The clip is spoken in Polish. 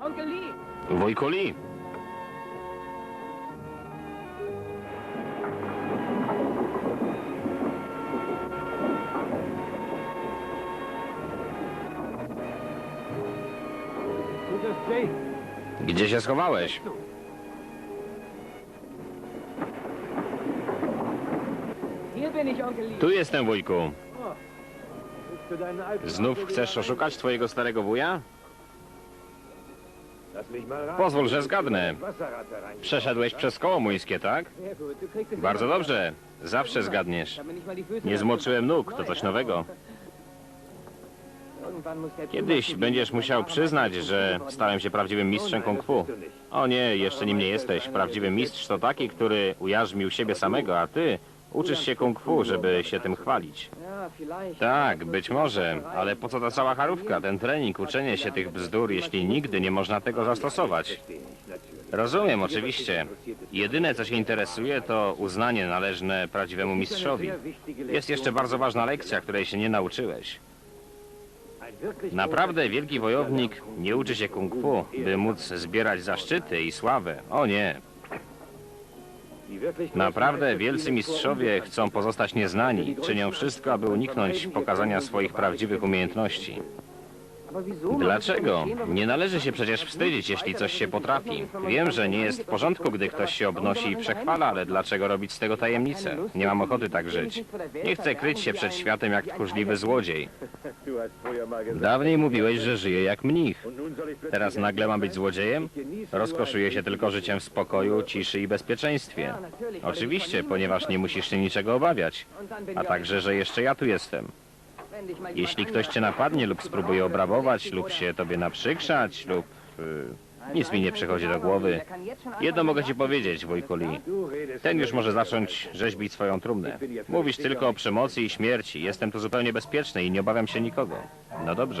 Onkel Lee! Gdzie się schowałeś? Tu jestem, wujku. Znów chcesz oszukać twojego starego wuja? Pozwól, że zgadnę. Przeszedłeś przez koło młyńskie, tak? Bardzo dobrze. Zawsze zgadniesz. Nie zmoczyłem nóg, to coś nowego. Kiedyś będziesz musiał przyznać, że stałem się prawdziwym mistrzem kung fu. O nie, jeszcze nim nie jesteś. Prawdziwy mistrz to taki, który ujarzmił siebie samego, a ty uczysz się kung fu, żeby się tym chwalić. Tak, być może, ale po co ta cała charówka, ten trening, uczenie się tych bzdur, jeśli nigdy nie można tego zastosować? Rozumiem, oczywiście. Jedyne, co się interesuje, to uznanie należne prawdziwemu mistrzowi. Jest jeszcze bardzo ważna lekcja, której się nie nauczyłeś. Naprawdę wielki wojownik nie uczy się kung fu, by móc zbierać zaszczyty i sławę. O nie, naprawdę wielcy mistrzowie chcą pozostać nieznani, czynią wszystko, aby uniknąć pokazania swoich prawdziwych umiejętności. Dlaczego? Nie należy się przecież wstydzić, jeśli coś się potrafi. Wiem, że nie jest w porządku, gdy ktoś się obnosi i przechwala, ale dlaczego robić z tego tajemnicę? Nie mam ochoty tak żyć. Nie chcę kryć się przed światem jak tchórzliwy złodziej. Dawniej mówiłeś, że żyję jak mnich. Teraz nagle mam być złodziejem? Rozkoszuję się tylko życiem w spokoju, ciszy i bezpieczeństwie. Oczywiście, ponieważ nie musisz się niczego obawiać. A także, że jeszcze ja tu jestem. Jeśli ktoś cię napadnie lub spróbuje obrabować, lub się tobie naprzykrzać, lub... y, nic mi nie przychodzi do głowy. Jedno mogę ci powiedzieć, wujku Lee. Ten już może zacząć rzeźbić swoją trumnę. Mówisz tylko o przemocy i śmierci. Jestem tu zupełnie bezpieczny i nie obawiam się nikogo. No dobrze.